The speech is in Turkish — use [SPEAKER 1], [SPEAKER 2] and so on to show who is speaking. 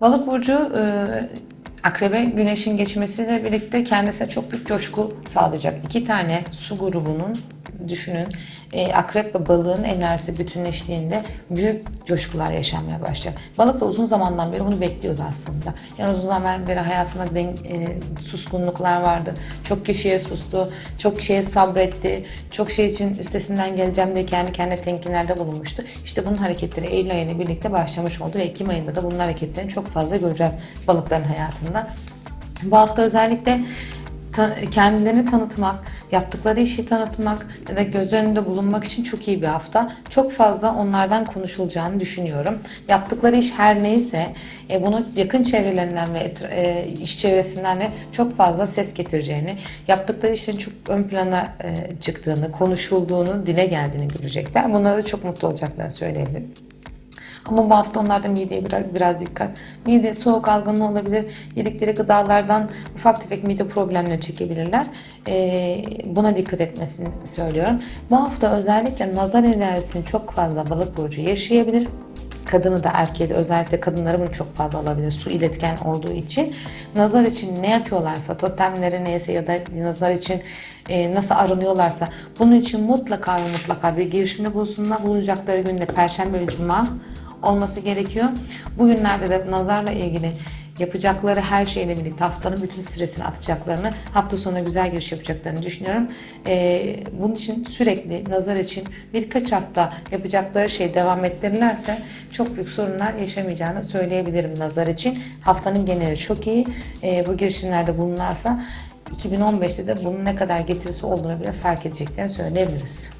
[SPEAKER 1] Balık burcu e, akrebe güneşin geçmesiyle birlikte kendisine çok büyük coşku sağlayacak. İki tane su grubunun düşünün e, akrep ve balığın enerjisi bütünleştiğinde büyük coşkular yaşanmaya başlayacak. Balık da uzun zamandan beri bunu bekliyordu aslında. Yani uzun zamandan beri hayatında den, e, suskunluklar vardı. Çok kişiye sustu, çok kişiye sabretti, çok şey için üstesinden geleceğim diye kendi kendine temkinlerde bulunmuştu. İşte bunun hareketleri Eylül ayıyla birlikte başlamış oldu ve Ekim ayında da bunun hareketlerini çok fazla göreceğiz balıkların hayatında. Bu hafta özellikle ta- kendilerini tanıtmak, yaptıkları işi tanıtmak ya da göz önünde bulunmak için çok iyi bir hafta. Çok fazla onlardan konuşulacağını düşünüyorum. Yaptıkları iş her neyse e, bunu yakın çevrelerinden ve e, iş çevresinden de çok fazla ses getireceğini, yaptıkları işlerin çok ön plana e, çıktığını, konuşulduğunu, dile geldiğini görecekler. Bunlara da çok mutlu olacaklarını söyleyebilirim. Ama bu hafta onlarda mideye biraz, biraz dikkat. Mide soğuk algınlığı olabilir. Yedikleri gıdalardan ufak tefek mide problemleri çekebilirler. Ee, buna dikkat etmesini söylüyorum. Bu hafta özellikle nazar enerjisini çok fazla balık burcu yaşayabilir. Kadını da erkeği de özellikle kadınları bunu çok fazla alabilir. Su iletken olduğu için. Nazar için ne yapıyorlarsa, totemleri neyse ya da nazar için e, nasıl aranıyorlarsa bunun için mutlaka ve mutlaka bir girişimde bulunsunlar. Bulunacakları günde Perşembe ve Cuma olması gerekiyor. Bugünlerde de nazarla ilgili yapacakları her şeyle birlikte haftanın bütün stresini atacaklarını, hafta sonu güzel giriş yapacaklarını düşünüyorum. Ee, bunun için sürekli nazar için birkaç hafta yapacakları şey devam ettirirlerse çok büyük sorunlar yaşamayacağını söyleyebilirim nazar için. Haftanın geneli çok iyi. Ee, bu girişimlerde bulunurlarsa 2015'te de bunun ne kadar getirisi olduğunu bile fark edeceklerini söyleyebiliriz.